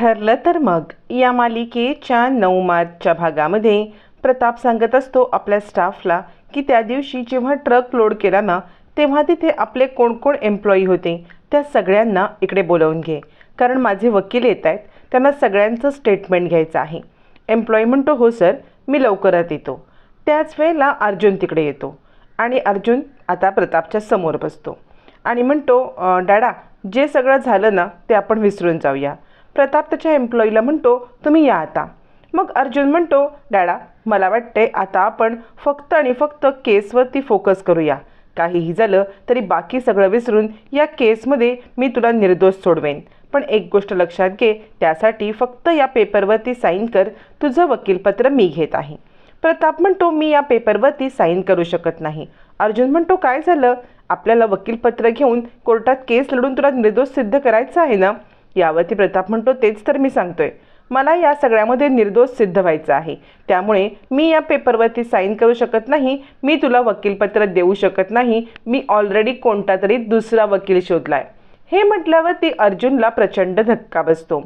ठरलं तर मग. या मालिकेच्या नऊ मार्चच्या भागामध्ये प्रताप सांगत असतो आपल्या स्टाफला की त्या दिवशी जेव्हा ट्रक लोड केला ना तेव्हा तिथे आपले कोण कोण एम्प्लॉई होते त्या सगळ्यांना इकडे बोलवून घे. कारण माझे वकील येत आहेत त्यांना सगळ्यांचं स्टेटमेंट घ्यायचं आहे. एम्प्लॉई म्हणतो हो सर मी लवकरात येतो. त्याच वेळेला अर्जुन तिकडे येतो आणि अर्जुन आता प्रतापच्या समोर बसतो आणि म्हणतो डॅडा जे सगळं झालं ना ते आपण विसरून जाऊया. प्रताप त्याच्या एम्प्लॉईला म्हणतो तुम्ही या आता. मग अर्जुन म्हणतो डॅडा मला वाटते आता आपण फक्त आणि फक्त केसवरती फोकस करूया. काहीही झालं तरी बाकी सगळं विसरून या केसमध्ये मी तुला निर्दोष सोडवेन. पण एक गोष्ट लक्षात घे त्यासाठी फक्त या पेपरवरती साईन कर तुझं वकीलपत्र मी घेत आहे. प्रताप म्हणतो मी या पेपरवरती साईन करू शकत नाही. अर्जुन म्हणतो काय झालं? आपल्याला वकीलपत्र घेऊन कोर्टात केस लढून तुला निर्दोष सिद्ध करायचं आहे ना? यावरती प्रताप म्हणतो तेच तर मी सांगतोय. मला या सगळ्यामध्ये निर्दोष सिद्ध व्हायचं आहे. त्यामुळे मी या पेपरवरती साईन करू शकत नाही मी तुला वकीलपत्र देऊ शकत नाही मी ऑलरेडी कोणता तरी दुसरा वकील शोधलाय. हे म्हटल्यावरती अर्जुनला प्रचंड धक्का बसतो.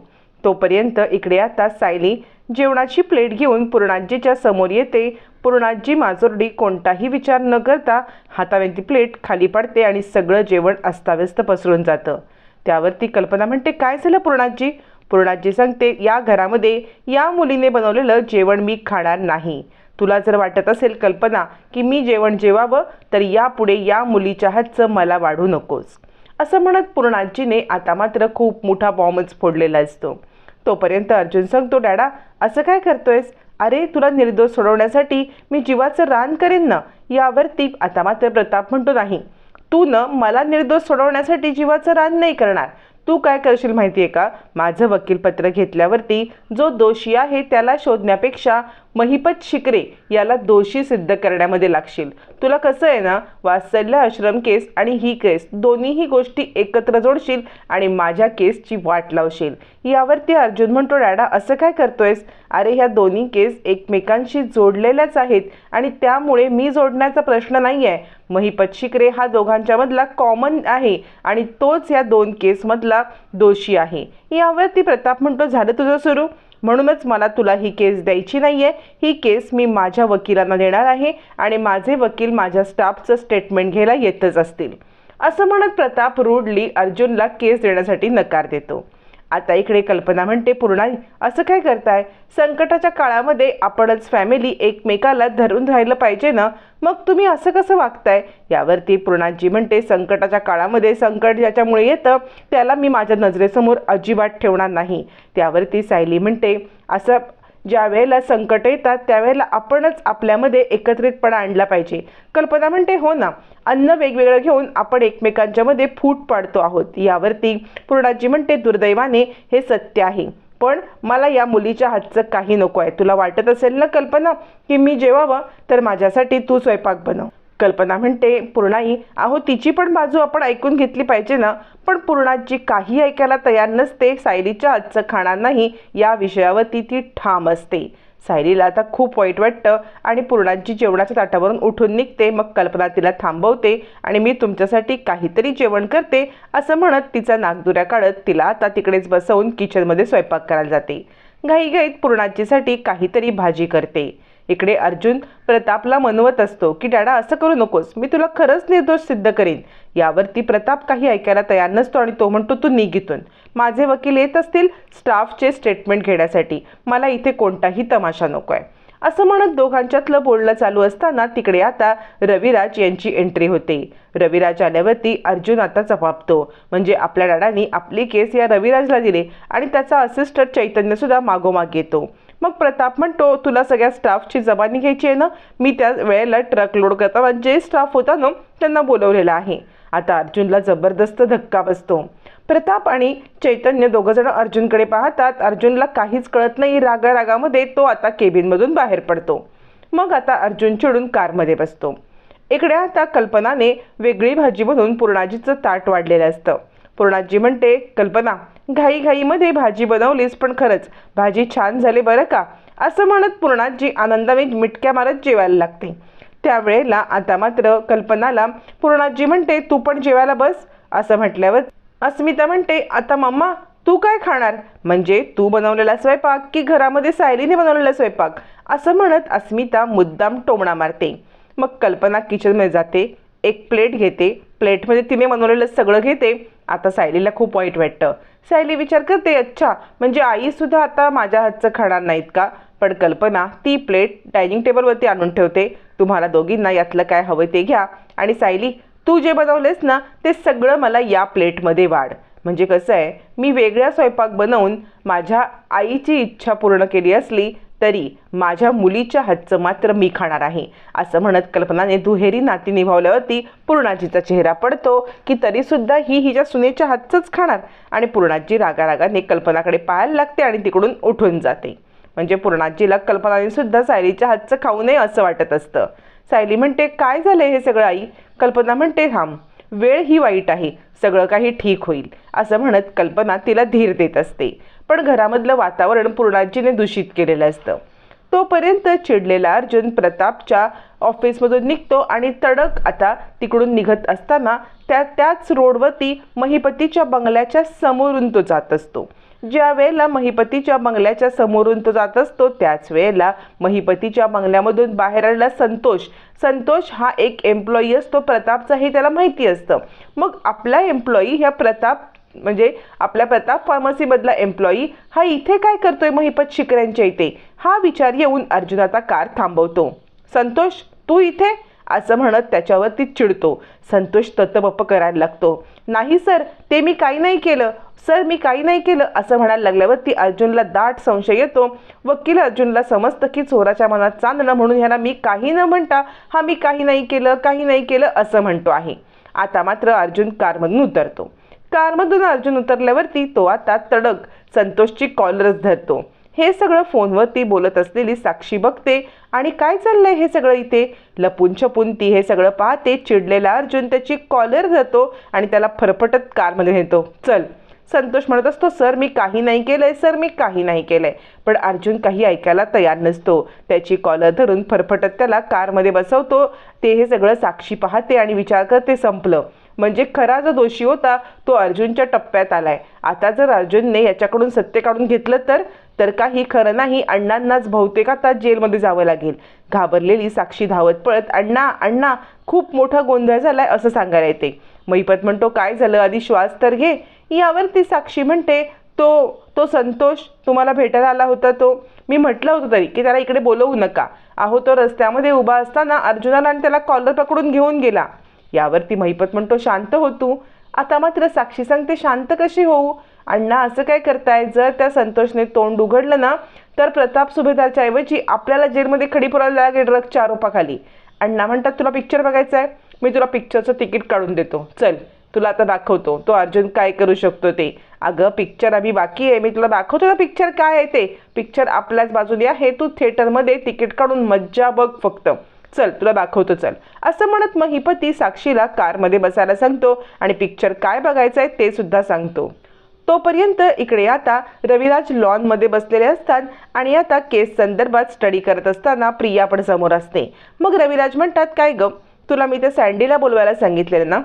तोपर्यंत इकडे आता सायली जेवणाची प्लेट घेऊन पूर्णाजीच्या समोर येते. पूर्णाजी माजोर्डी कोणताही विचार न करता हातावरती प्लेट खाली पडते आणि सगळं जेवण अस्ताव्यस्त पसरून जातं. त्यावरती कल्पना म्हणते काय झालं पूर्णाजी? पूर्णाजी सांगते या घरामध्ये या मुलीने बनवलेलं जेवण मी खाणार नाही. तुला जर वाटत असेल कल्पना की मी जेवण जेवावं तर यापुढे या मुलीच्या हातचं मला वाढू नकोस. असं म्हणत पूर्णाजीने आता मात्र खूप मोठा बॉम्बच फोडलेला असतो. तोपर्यंत अर्जुन सांगतो डॅडा असं काय करतोयस? अरे तुला निर्दोष सोडवण्यासाठी मी जीवाचं रान करेन ना? यावरती आता मात्र प्रताप म्हणतो नाही. तू न मला निर्दोष सोडवण्यासाठी जीवाचं रान नाही करणार. तू काय करशील माहिती आहे का? माझं वकीलपत्र घेतल्यावरती जो दोषी आहे त्याला शोधण्यापेक्षा महिपत शिकरे याला दोषी सिद्ध करण्यामध्ये लागशील. तुला कसं आहे ना वात्सल्य आश्रम केस आणि ही केस दोन्हीही गोष्टी एकत्र जोडशील आणि माझ्या केसची वाट लावशील. यावरती अर्जुन म्हणतो डॅडा असं काय करतोयस? अरे ह्या दोन्ही केस एकमेकांशी जोडलेल्याच आहेत आणि त्यामुळे मी जोडण्याचा प्रश्न नाही आहे महिपत शिकरे हा दोघांच्यामधला कॉमन आहे आणि तोच या दोन केसमधला दोषी आहे. यावरती प्रताप म्हणतो झालं तुझं सुरू? म्हणूनच मला तुला ही केस द्यायची नाही आहे ही केस मी माझ्या वकिलांना देणार आहे आणि माझे वकील माझ्या स्टाफचं स्टेटमेंट घ्यायला येतच असतील. असं म्हणत प्रताप रूडली अर्जुनला केस देण्यासाठी नकार देतो. आता इकडे कल्पना म्हणते पूर्णा असं काय करताय? संकटाच्या काळामध्ये आपणच फॅमिली एकमेकाला धरून राहिलं पाहिजे ना? मग तुम्ही असं कसं वागताय? यावरती पूर्णाजी म्हणते संकटाच्या काळामध्ये संकट ज्याच्यामुळे येतं त्याला मी माझ्या नजरेसमोर अजिबात ठेवणार नाही. त्यावरती सायली म्हणते असं ज्या वेळेला संकट येतात त्यावेळेला आपणच आपल्यामध्ये एकत्रितपणा आणला पाहिजे. कल्पना म्हणते हो ना अन्न वेगवेगळं घेऊन आपण एकमेकांच्यामध्ये फूट पाडतो आहोत. यावरती पूर्णाजी म्हणते दुर्दैवाने हे सत्य आहे. पण मला या मुलीच्या हातचं काही नको आहे. तुला वाटत असेल ना कल्पना की मी जेवावं तर माझ्यासाठी तू स्वयंपाक बनव. कल्पना म्हणते पूर्णाई अहो तिची पण बाजू आपण ऐकून घेतली पाहिजे ना. पण पूर्णाची काही ऐकायला तयार नसते सायलीच्या हातचं खाणार नाही या विषयावरती ती ठाम असते. सायलीला आता खूप वाईट वाटतं आणि पूर्णाजी जेवणाच्या ताटावरून उठून निघते मग कल्पना तिला थांबवते आणि मी तुमच्यासाठी काहीतरी जेवण करते असं म्हणत तिचा नागदुऱ्या काढत तिला आता तिकडेच बसवून किचनमध्ये स्वयंपाक करायला जाते. घाईघाईत पूर्णाचीसाठी काहीतरी भाजी करते. इकडे अर्जुन प्रतापला मनवत असतो की डॅडा असं करू नकोस. मी तुला खरंच निर्दोष सिद्ध करीन. यावरती प्रताप काही ऐकायला तयार नसतो आणि तो म्हणतो तू निघितून. माझे वकील येत असतील स्टाफचे स्टेटमेंट घेण्यासाठी. मला इथे कोणताही तमाशा नको आहे असं म्हणत दोघांच्यातलं बोलणं चालू असताना तिकडे आता रविराज यांची एंट्री होते. रविराज आल्यावरती अर्जुन आता चपापतो म्हणजे आपल्या डॅडानी आपली केस या रविराजला दिले आणि त्याचा असिस्टंट चैतन्यसुद्धा मागोमाग येतो. मग प्रताप म्हणतो तुला सगळ्या स्टाफची जबानी घ्यायची आहे ना? मी त्या वेळेला ट्रक लोड करताना जे स्टाफ होता ना त्यांना बोलवलेलं आहे. आता अर्जुनला जबरदस्त धक्का बसतो. प्रताप आणि चैतन्य दोघंजण अर्जुनकडे पाहतात. अर्जुनला काहीच कळत नाही. रागारागामध्ये तो आता केबिनमधून बाहेर पडतो. मग आता अर्जुन चिडून कारमध्ये बसतो. इकडे आता कल्पनाने वेगळी भाजी म्हणून पूर्णाजीचं ताट वाढलेलं असतं. पूर्णाजी म्हणते कल्पना घाईघाईमध्ये भाजी बनवलीस पण खरंच भाजी छान झाली बरं का? असं म्हणत पूर्णाजी आनंदाने मिटक्या मारत जेवायला लागते. त्यावेळेला आता मात्र कल्पनाला पूर्णाजी म्हणते तू पण जेवायला बस असं म्हटल्यावर अस्मिता म्हणते आता मम्मा तू काय खाणार? म्हणजे तू बनवलेला स्वयंपाक की घरामध्ये सायलीने बनवलेला स्वयंपाक? असं म्हणत अस्मिता मुद्दाम टोमणा मारते. मग कल्पना किचनमध्ये जाते एक प्लेट घेते प्लेटमध्ये तिने बनवलेलं सगळं घेते. आता सायलीला खूप वाईट वाटतं. सायली विचार करते. अच्छा म्हणजे आईसुद्धा आता माझ्या हातचं खाणार नाहीत का पण कल्पना ती प्लेट डायनिंग टेबलवरती आणून ठेवते. तुम्हाला दोघींना यातलं काय हवं ते घ्या. आणि सायली तू जे बनवलेस ना ते सगळं मला या प्लेटमध्ये वाढ. म्हणजे कसं आहे मी वेगळा स्वयंपाक बनवून माझ्या आईची इच्छा पूर्ण केली असली तरी माझ्या मुलीच्या हातचं मात्र मी खाणार आहे. असं म्हणत कल्पनाने दुहेरी नाती निभावल्यावरती पूर्णाजीचा चेहरा पडतो की तरीसुद्धा ही हिच्या सुनेच्या हातचंच खाणार आणि पूर्णाजी रागारागाने कल्पनाकडे पाहायला लागते आणि तिकडून उठून जाते. म्हणजे पूर्णाजीला कल्पनाने सुद्धा सायलीच्या हातचं खाऊ नये असं वाटत असतं. सायली म्हणते काय झालंय हे सगळं आई? कल्पना म्हणते थांब. वेळ ही वाईट आहे. सगळं काही ठीक होईल असं म्हणत कल्पना तिला धीर देत असते. पण घरामधलं वातावरण पूर्णाजीने दूषित केलेलं असतं. तोपर्यंत चिडलेला अर्जुन प्रतापच्या ऑफिसमधून निघतो आणि तडक आता तिकडून निघत असताना त्या त्याच रोडवरती महिपतीच्या बंगल्याच्या समोरून तो जात असतो. ज्या वेळेला महिपतीच्या बंगल्याच्या समोरून तो जात असतो त्याच वेळेला महिपतीच्या बंगल्यामधून बाहेर आलेला संतोष संतोष हा एक एम्प्लॉई असतो प्रतापचा हे त्याला माहिती असतं. मग आपला एम्प्लॉई ह्या प्रताप म्हणजे आपल्या प्रताप फार्मसीमधला एम्प्लॉई हा इथे काय करतोय महिपत शिकऱ्यांच्या इथे? हा विचार येऊन अर्जुन आता कार थांबवतो. संतोष तू इथे? असं म्हणत त्याच्यावरती चिडतो. संतोष तत्बप्प करायला लागतो. नाही सर ते मी काही नाही केलं. सर मी काही नाही केलं असं म्हणायला लागल्यावरती अर्जुनला दाट संशय येतो. वकील अर्जुनला समजतं की चोराच्या मनात चांदणं म्हणून ह्याला मी काही न म्हणता हा मी काही नाही केलं काही नाही केलं असं म्हणतो आहे. आता मात्र अर्जुन कारमधून उतरतो. कारमधून अर्जुन उतरल्यावरती तो आता तडक संतोषची कॉलरच धरतो. हे सगळं फोनवरती बोलत असलेली साक्षी बघते. आणि काय चाललंय हे सगळं इथे? लपून छपून ती हे सगळं पाहते. चिडलेला अर्जुन त्याची कॉलर जातो आणि त्याला फरफटत कारमध्ये नेतो. चल. संतोष म्हणत असतो सर मी काही नाही केलंय. सर मी काही नाही केलंय. पण अर्जुन काही ऐकायला तयार नसतो. त्याची कॉलर धरून फरफटत त्याला कारमध्ये बसवतो. ते हे सगळं साक्षी पाहते आणि विचार करते संपलं. म्हणजे खरा जो दोषी होता तो अर्जुनच्या टप्प्यात आलाय. आता जर अर्जुनने याच्याकडून सत्य काढून घेतलं तर तर काही खरं नाही अण्णांनाच बहुतेक आता जेलमध्ये जावं लागेल. घाबरलेली साक्षी धावत पळत अण्णा अण्णा खूप मोठा गोंधळ झालाय असं सांगायला येते. मैपत म्हणतो काय झालं? आधी श्वास तर घे. यावरती साक्षी म्हणते तो तो संतोष तुम्हाला भेटायला आला होता तो. मी म्हटलं होतं तरी की त्याला इकडे बोलवू नका. अहो तो रस्त्यामध्ये उभा असताना अर्जुनाला आणि त्याला कॉलर पकडून घेऊन गेला. यावरती महिपत म्हणतो शांत हो तू. आता मात्र साक्षी सांगते शांत कशी होऊ? अण्णा असं काय करताय? जर त्या संतोषने तोंड उघडलं ना तर प्रताप सुभेदारच्या ऐवजी आपल्याला जेलमध्ये खडी पुरायला लागेल ड्रगच्या आरोपाखाली. अण्णा म्हणतात तुला पिक्चर बघायचा आहे? मी तुला पिक्चरचं तिकीट काढून देतो. चल तुला आता दाखवतो. तो अर्जुन काय करू शकतो ते? अगं पिक्चर आम्ही बाकी आहे. मी तुला दाखवतो ना पिक्चर काय आहे ते? पिक्चर आपल्याच बाजूने आहे. तू थिएटरमध्ये तिकीट काढून मज्जा बघ फक्त. चल तुला दाखवतो चल. असं म्हणत मग ही पती साक्षीला कारमध्ये बसायला सांगतो आणि पिक्चर काय बघायचं आहे ते सुद्धा सांगतो. तोपर्यंत इकडे आता रविराज लॉनमध्ये बसलेले असतात आणि आता केस संदर्भात स्टडी करत असताना प्रिया पण समोर असते. मग रविराज म्हणतात काय ग? तुला मी ते सँडीला बोलवायला सांगितलेलं ना?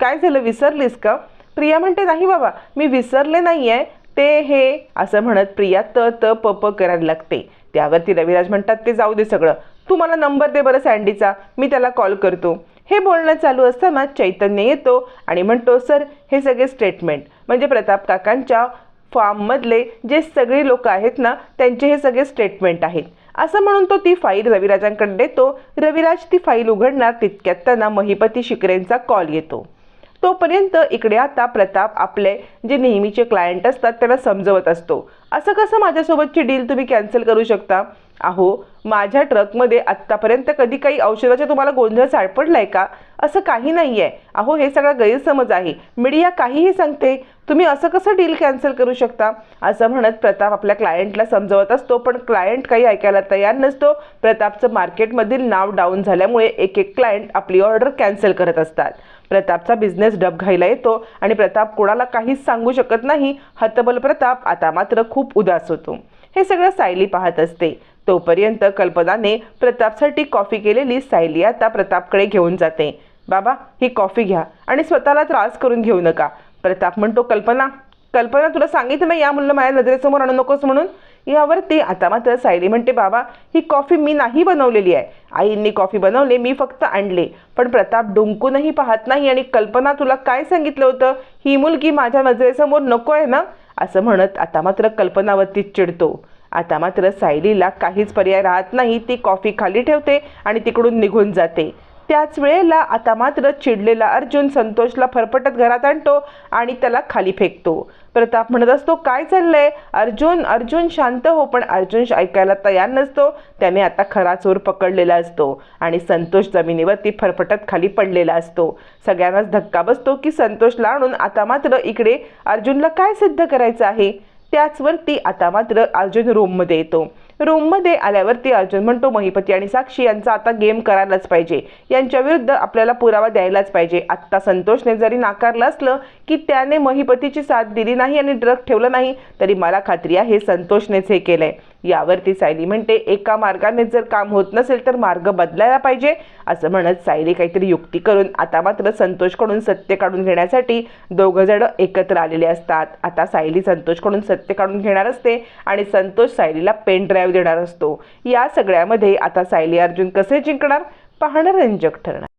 काय झालं? विसरलीस का? प्रिया म्हणते नाही बाबा मी विसरले नाही आहे ते हे असं म्हणत प्रिया त त प प करायला लागते. त्यावरती रविराज म्हणतात ते जाऊ दे सगळं. तू मला नंबर दे बरं सँडीचा. मी त्याला कॉल करतो. हे बोलणं चालू असताना चैतन्य येतो आणि म्हणतो सर हे सगळे स्टेटमेंट. म्हणजे प्रताप काकांच्या फार्ममधले जे सगळे लोक आहेत ना त्यांचे हे सगळे स्टेटमेंट आहेत. असं म्हणून तो ती फाईल रविराजांकडे देतो. रविराज ती फाईल उघडणार तितक्यात त्यांना महिपती शिकरेंचा कॉल येतो. तोपर्यंत इकडे आता प्रताप आपले जे नेहमीचे क्लायंट असतात त्यांना समजवत असतो. असं कसं माझ्यासोबतची डील तुम्ही कॅन्सल करू शकता? अहो माझ्या ट्रकमध्ये आत्तापर्यंत कधी काही औषधाचा तुम्हाला गोंधळ सापडलाय का? असं काही नाही आहे अहो हे सगळा गैरसमज आहे. मीडिया काहीही सांगते. तुम्ही असं कसं डील कॅन्सल करू शकता? असं म्हणत प्रताप आपल्या क्लायंटला समजवत असतो पण क्लायंट काही ऐकायला तयार नसतो. प्रतापचं मार्केटमधील नाव डाऊन झाल्यामुळे एक एक क्लायंट आपली ऑर्डर कॅन्सल करत असतात. प्रतापचा बिझनेस डबघाईला येतो आणि प्रताप कोणाला काहीच सांगू शकत नाही. हतबल प्रताप आता मात्र खूप उदास होतो. हे सगळं सायली पाहत असते. तोपर्यंत कल्पनाने प्रतापसाठी कॉफी केलेली सायली आता प्रतापकडे घेऊन जाते. बाबा ही कॉफी घ्या आणि स्वतःला त्रास करून घेऊ नका. प्रताप म्हणतो कल्पना कल्पना तुला सांगितलं मी या मुलं माझ्या नजरेसमोर आणू नकोस म्हणून? यावरती आता मात्र सायली म्हणते बाबा ही कॉफी मी नाही बनवलेली आहे. आईंनी कॉफी बनवले मी फक्त आणले. पण प्रताप डुंकूनही पाहत नाही आणि कल्पना तुला काय सांगितलं होतं? ही मुलगी माझ्या नजरेसमोर नको आहे ना? असं म्हणत आता मात्र कल्पनावरती चिडतो. आता मात्र सायलीला काहीच पर्याय राहत नाही ती कॉफी खाली ठेवते आणि तिकडून निघून जाते. त्याच वेळेला आता मात्र चिडलेला अर्जुन संतोषला फरफटत घरात आणतो आणि त्याला खाली फेकतो. प्रताप म्हणत असतो काय चाललंय? अर्जुन अर्जुन शांत हो पण अर्जुन ऐकायला तयार नसतो. त्याने आता खरा चोर पकडलेला असतो आणि संतोष जमिनीवरती फरफटत खाली पडलेला असतो. सगळ्यांनाच धक्का बसतो की संतोषला आणून आता मात्र इकडे अर्जुनला काय सिद्ध करायचं आहे? त्याचवरती आता मात्र अर्जुन रूममध्ये येतो. रूममध्ये आल्यावरती अर्जुन म्हणतो महिपती आणि साक्षी यांचा आता गेम करायलाच पाहिजे. यांच्या विरुद्ध आपल्याला पुरावा द्यायलाच पाहिजे. आत्ता संतोषने जरी नाकारलं असलं की त्याने महिपतीची साथ दिली नाही आणि ड्रग ठेवलं नाही तरी मला खात्री आहे संतोषनेच हे केलंय. यावरती सायली म्हणते एका मार्गाने जर काम होत नसेल तर मार्ग बदलायला पाहिजे असं म्हणत सायली काहीतरी युक्ती करून आता मात्र संतोषकडून सत्य काढून घेण्यासाठी दोघं जण एकत्र आलेले असतात. आता सायली संतोषकडून सत्य काढून घेणार असते आणि संतोष सायलीला पेन ड्राईव्ह देणार असतो. या सगळ्यामध्ये आता सायली अर्जुन कसे जिंकणार? पाहणं रंजक ठरणार.